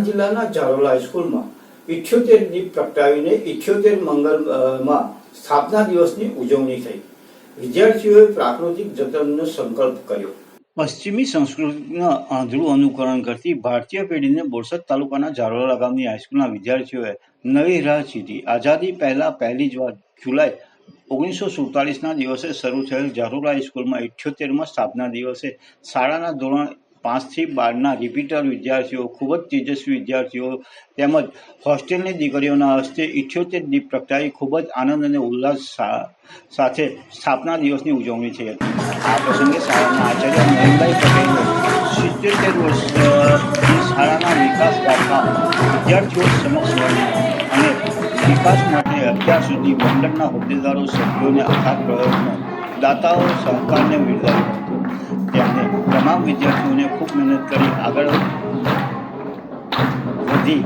જિલ્લાના ચારોલા હાઈસ્કૂલમાં ઇઠ્યોતેર પ્રગટાવીને ઇઠ્યોતેર મંગલમાં સ્થાપના દિવસની ઉજવણી થઈ. વિદ્યાર્થીઓએ પ્રાકૃતિક જતનનો સંકલ્પ કર્યો. પશ્ચિમી સંસ્કૃતિના આંધળું અનુકરણ કરતી ભારતીય પેઢીને બોરસદ તાલુકાના ઝારોલા ગામની હાઈસ્કૂલના વિદ્યાર્થીઓએ નવી રાહ ચીધી. આઝાદી પહેલા પહેલી જ વાર જુલાઈ ઓગણીસો સુડતાલીસના દિવસે શરૂ થયેલ ઝારોલા હાઈસ્કૂલમાં ઇઠ્યોતેરમાં સ્થાપના દિવસે શાળાના ધોરણ પાંચથી બારના રિપીટર વિદ્યાર્થીઓ, ખૂબ જ તેજસ્વી વિદ્યાર્થીઓ, તેમજ હોસ્ટેલની દીકરીઓના હસ્તે ઇઠ્યોતેર દીપ પ્રગટાવી ખૂબ જ આનંદ અને ઉલ્લાસ સાથે સ્થાપના દિવસની ઉજવણી થઈ હતી. આ પ્રસંગે શાળાના આચાર્ય નરેનભાઈ પટેલે સિત્યોતેર વર્ષ શાળાના વિકાસ ગાથા વિદ્યાર્થીઓ સમક્ષ વર્ણવી અને વિકાસ માટે અત્યાર સુધી મંડળના હોદ્દેદારો, સભ્યોને અથાગ પ્રયત્નો દાતાઓ, સહકારને બિરદાવ્યું. તમામ વિદ્યાર્થીઓને ખૂબ મહેનત કરી આગળ વધી.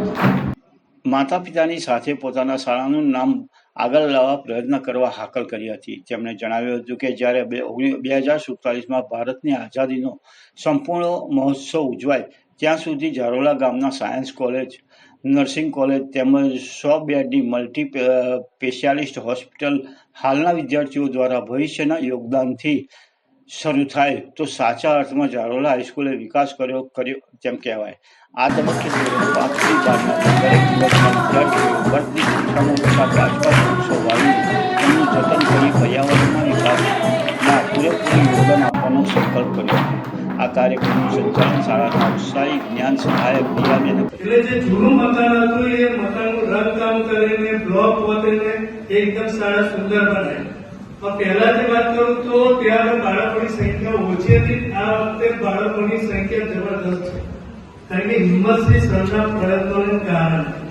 માતા પિતાની સાથે પોતાના શાળાનું નામ આગળ લાવવા પ્રયત્ન કરવા હાકલ કરી હતી. તેમણે જણાવ્યું હતું કે જ્યારે બે હજાર સુડતાલીસમાં ભારતની આઝાદીનો સંપૂર્ણ મહોત્સવ ઉજવાય, ત્યાં સુધી જારોલા ગામના સાયન્સ કોલેજ, નર્સિંગ કોલેજ તેમજ સો બેડની મલ્ટી સ્પેશિયાલિસ્ટ હોસ્પિટલ હાલના વિદ્યાર્થીઓ દ્વારા ભવિષ્યના યોગદાનથી શરૂ થાય તો સાચા અર્થમાં જારોલા હાઈસ્કૂલે વિકાસ કર્યો કર્યો તેમ કહેવાય. આ તબક્કે પાંચથી બારના દરેક વૃક્ષો વાવી તેમનું જતન કરી પર્યાવરણમાં વિકાસના પૂરેપૂરું યોગદાન આપવાનો સંકલ્પ કર્યો. આ કાર્યક્રમનું સંચાલન શાળાના ઉત્સાહી જ્ઞાન સહાયક દિયાબેન એટલે જે જૂનું મકાન હતું, એ મકાનનું રંગકામ કરીને, બ્લોક પોતરીને એકદમ શાળા સુંદર બનાવ્યા. પણ પહેલાની વાત કરું તો ત્યારે બાળકોની સંખ્યા ઓછી હતી. આ વખતે બાળકોની સંખ્યા જબરદસ્ત છે. કારણ કે હિંમતથી સરના પ્રયત્નોને કારણે